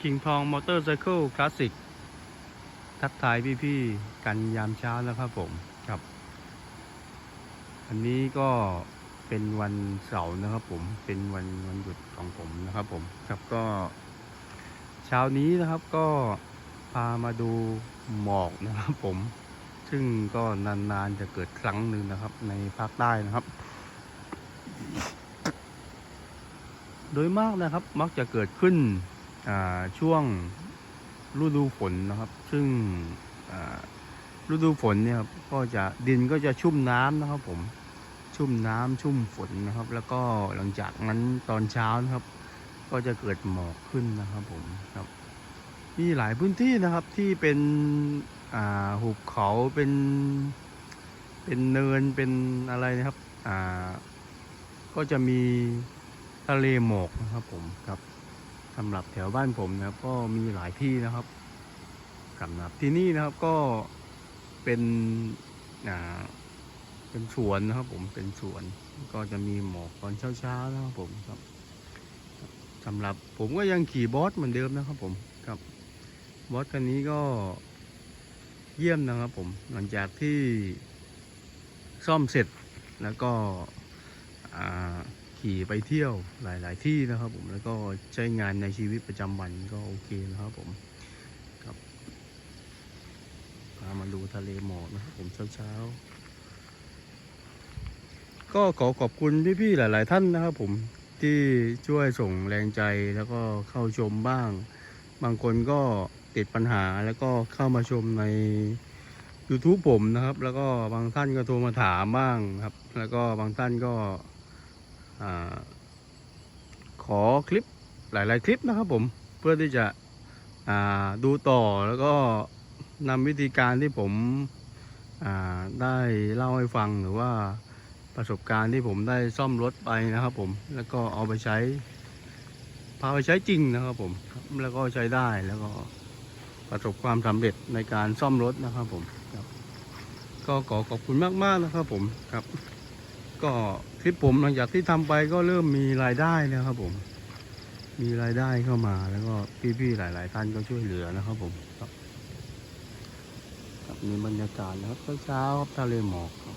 คิงทองมอเตอร์ไซเคิลคลาสสิกทักทายพี่ๆกันยามเช้านะครับผมครับ อันนี้ก็เป็นวันเสาร์นะครับ ผมเป็นวันวันหยุดของผมนะครับผมครับก็ เช้านี้นะครับก็พามาดูหมอกนะครับผม ซึ่งก็นานๆจะเกิดครั้งหนึ่งนะครับ ในภาคใต้นะครับ โดยมากนะครับมักจะเกิดขึ้น ช่วงฤดูฝนนะครับ ซึ่งอ่าฤดูฝนเนี่ยครับก็จะดินก็จะชุ่มน้ำนะครับ ผมชุ่มน้ำชุ่มฝนนะครับ แล้วก็หลังจากนั้นตอนเช้านะครับ ก็จะเกิดหมอกขึ้นนะครับ ผมครับ มีหลายพื้นที่นะครับที่เป็นหุบเขาเป็นเป็นเนินเป็นอะไรนะครับก็จะมีทะเลหมอกนะครับผมครับ สำหรับแถวบ้านผมนะครับ ก็มีหลายที่นะครับสำหรับที่นี่นะครับก็เป็นอ่าเป็นสวนนะครับผมเป็นสวน ก็จะมีหมอกตอนเช้าๆนะครับผมครับสำหรับผมก็ยังขี่บอสเหมือนเดิมนะครับผมครับบอสคันนี้ก็เยี่ยมนะครับผมหลังจากที่ซ่อมเสร็จแล้วก็อ่า ขี่ไปเที่ยวหลาย ๆ ที่นะครับ ผมแล้วก็ใช้งานในชีวิตประจำวันก็โอเคนะครับผมครับพามาดูทะเลหมอกนะครับผมเช้าๆก็ขอขอบคุณพี่ ๆ หลาย ๆ ท่านนะครับ ผมที่ช่วยส่งแรงใจแล้วก็เข้าชมบ้าง บางคนก็ติดปัญหาแล้วก็เข้ามาชมใน YouTube ผมนะครับ แล้วก็บางท่านก็โทรมาถามบ้างครับ แล้วก็บางท่านก็ ขอคลิปหลาย ๆ คลิปนะครับผมเพื่อที่จะดูต่อแล้วก็นำวิธีการที่ผมได้เล่าให้ฟังหรือว่าประสบการณ์ที่ผมได้ซ่อมรถไปนะครับผมแล้วก็เอาไปใช้พาไปใช้จริงนะครับผมแล้วก็ใช้ได้แล้วก็ประสบความสำเร็จในการซ่อมรถนะครับผมครับ ก็ขอขอบคุณมาก ๆ นะครับผมครับ ก็คลิปผมหลังจากที่ทำไปก็เริ่มมีรายได้นะครับผม มีรายได้เข้ามาแล้วก็พี่ๆหลาย ๆ ท่านก็ช่วยเหลือนะครับผมครับครับมีบรรยากาศนะครับเช้าๆครับทะเลหมอกครับ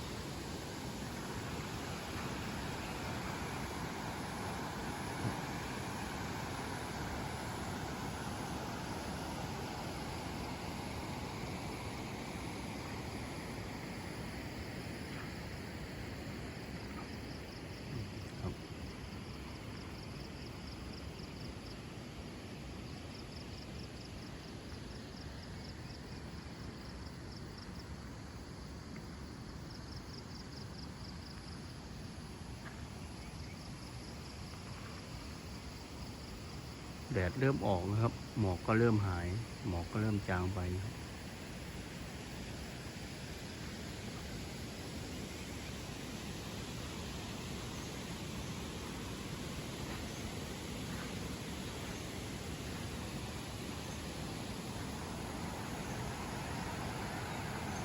แดดเริ่มออกนะครับ หมอกก็เริ่มหาย หมอกก็เริ่มจางไปครับ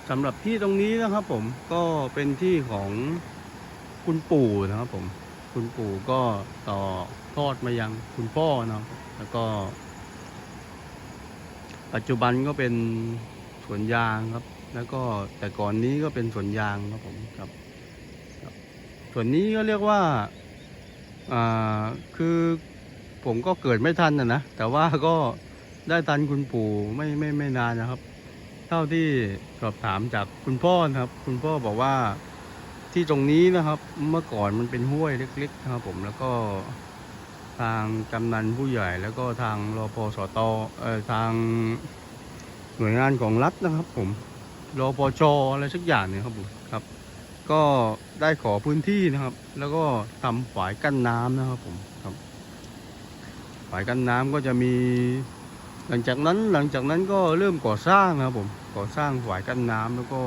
สำหรับที่ตรงนี้นะครับผมก็เป็นที่ของคุณปู่นะครับผม คุณปู่ก็ต่อทอดมายังคุณพ่อเนาะแล้วก็ ปัจจุบันก็เป็นสวนยางครับ แล้วก็แต่ก่อนนี้ก็เป็นสวนยางครับผมครับส่วนนี้ก็เรียกว่าอ่าคือผมก็เกิดไม่ทันนะนะแต่ว่าก็ได้ทันคุณปู่ไม่ไม่ไม่นานนะครับ เท่าที่สอบถามจากคุณพ่อนะครับ คุณพ่อบอกว่า ที่ตรงนี้นะครับ เมื่อก่อนมันเป็นห้วยเล็กๆนะครับผมแล้วก็ทางกำนันผู้ใหญ่แล้วก็ทางรพสตเอ่อทางหน่วยงานของรัฐนะครับ ผมรพชอะไรสักอย่างเนี่ยครับผมครับ ก็ได้ขอพื้นที่นะครับ แล้วก็ทำฝายกั้นน้ำนะครับผมครับฝายกั้นน้ำก็จะมี หลังจากนั้นหลังจากนั้นก็เริ่มก่อสร้างนะครับผมก่อสร้างฝายกั้นน้ำแล้วก็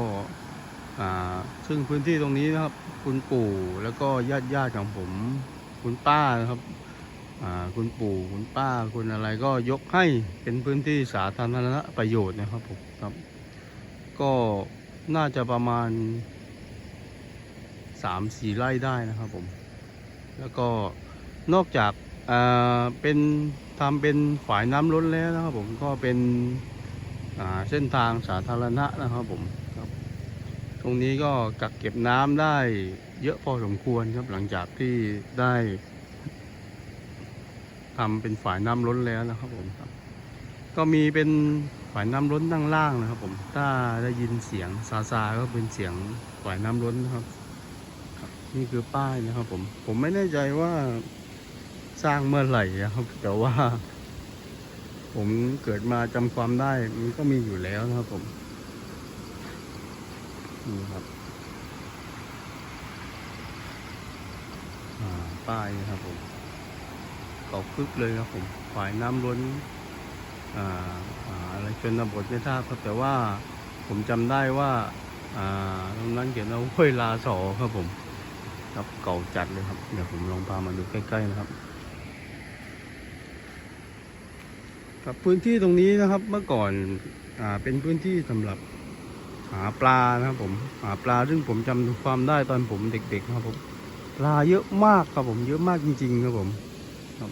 ซึ่งพื้นที่ตรงนี้นะครับ คุณปู่แล้วก็ญาติญาติๆของผม คุณป้านะครับคุณปู่คุณป้าคุณอะไรก็ยกให้เป็นพื้นที่สาธารณประโยชน์นะครับผมครับ ก็น่าจะประมาณสามสี่ไร่ได้นะครับผม แล้วก็นอกจากเป็นทำเป็นฝายน้ำล้นแล้วนะครับผมก็เป็นเส้นทางสาธารณะนะครับผม ตรงนี้ก็กักเก็บน้ำได้เยอะพอสมควรครับหลังจากที่ได้ทำเป็นฝายน้ำล้นแล้วนะครับผมครับ ก็มีเป็นฝายน้ำล้นด้านล่างนะครับ ผมถ้าได้ยินเสียงซาซาก็เป็นเสียงฝายน้ำล้นนะครับครับ นี่คือป้ายนะครับ ผม ผมไม่แน่ใจว่าสร้างเมื่อไหร่นะครับ แต่ว่า ผมเกิดมาจำความได้มันก็มีอยู่แล้วนะครับผม นี่ครับป้ายนะครับผมเกาะพึกเลยครับผมฝ่ายน้ำล้นอ่าอะไรชนบทไม่ทราบครับแต่ว่าผมจำได้ว่าตรงนั้นเขียนว่าห้วยลาสอครับผม ครับเก่าจัดเลยครับเดี๋ยวผมลองพามาดูใกล้ๆนะครับครับพื้นที่ตรงนี้นะครับเมื่อก่อนอเป็นพื้นที่สำหรับ หาปลานะครับผมหาปลาซึ่งผมจำความได้ตอนผมเด็กๆครับผมปลาเยอะมากครับผมเยอะมากจริงๆครับผมครับ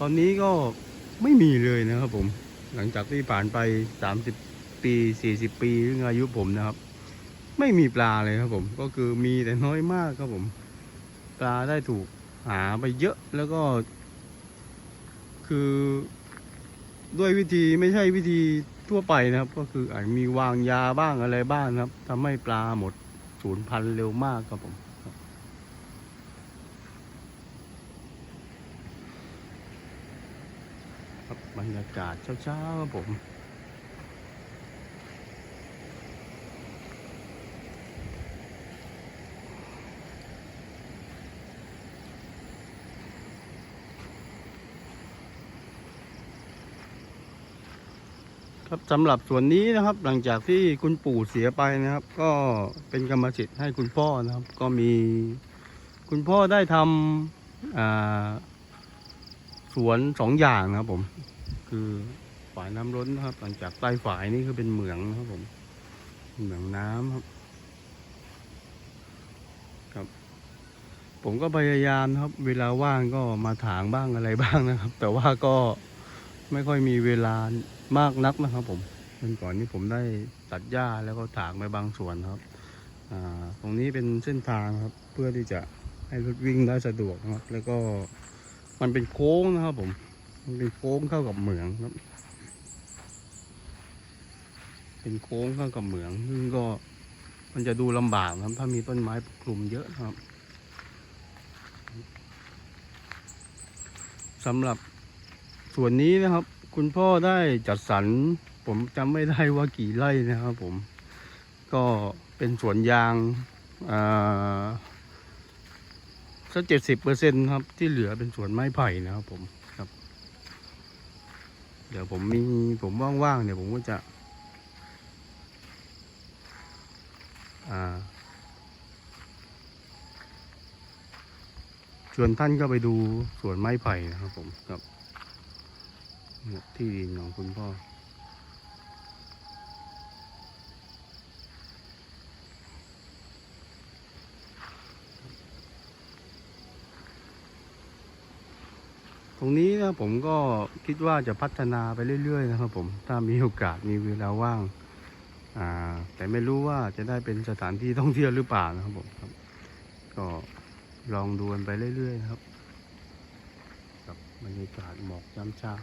ตอนนี้ก็ไม่มีเลยนะครับผม หลังจากที่ผ่านไป30ปี40ปีซึ่งอายุผมนะครับ ไม่มีปลาเลยครับผม ก็คือมีแต่น้อยมากครับผม ปลาได้ถูกหาไปเยอะแล้วก็ คือด้วยวิธีไม่ใช่วิธี ทั่วไปนะครับ ก็คืออาจมีวางยาบ้างอะไรบ้างครับทำให้ปลาหมดสูญพันธุ์เร็วมากครับผมบครับบรรยากาศเช้าๆครับผม ครับสำหรับส่วนนี้นะครับ หลังจากที่คุณปู่เสียไปนะครับ ก็เป็นกรรมสิทธิ์ให้คุณพ่อนะครับ ก็มีคุณพ่อได้ทำสวนสองอย่างนะครับผม คือฝายน้ำล้นนะครับ หลังจากใต้ฝายนี่คือเป็นเหมืองนะครับผมเหมืองน้ำครับครับ ผมก็พยายามนะครับ เวลาว่างก็มาถางบ้างอะไรบ้างนะครับ แต่ว่าก็ไม่ค่อยมีเวลา มากนักนะครับ ผมเมื่อก่อนนี้ผมได้ตัดหญ้าแล้วก็ถางไปบางส่วนครับอ่าตรงนี้เป็นเส้นทางครับ เพื่อที่จะให้รถวิ่งได้สะดวกนะครับ แล้วก็มันเป็นโค้งนะครับ ผม มันเป็นโค้งเข้ากับเหมืองครับ เป็นโค้งเข้ากับเหมืองซึ่งก็มันจะดูลำบากครับ ถ้ามีต้นไม้กคลุมเยอะนะครับสำหรับส่วนนี้นะครับ คุณพ่อได้จัดสรรผมจำไม่ได้ว่ากี่ไร่นะครับผมก็เป็นสวนยางอ่าสักเจ็ดสิบเปอร์เซ็นครับ ที่เหลือเป็นสวนไม้ไผ่นะครับผมครับ เดี๋ยวผมมีผมว่างๆเดี๋ยวผมก็จะชวนท่านก็ไปดูสวนไม้ไผ่นะครับผมครับ ที่ดินของคุณพ่อ ตรงนี้นะผมก็คิดว่าจะพัฒนาไปเรื่อย ๆ นะครับผม ถ้ามีโอกาสมีเวลาว่าง อ่า แต่ไม่รู้ว่าจะได้เป็นสถานที่ท่องเที่ยวหรือเปล่านะครับผมครับ ก็ลองดูกันไปเรื่อย ๆ ครับกับบรรยากาศหมอกยามเช้า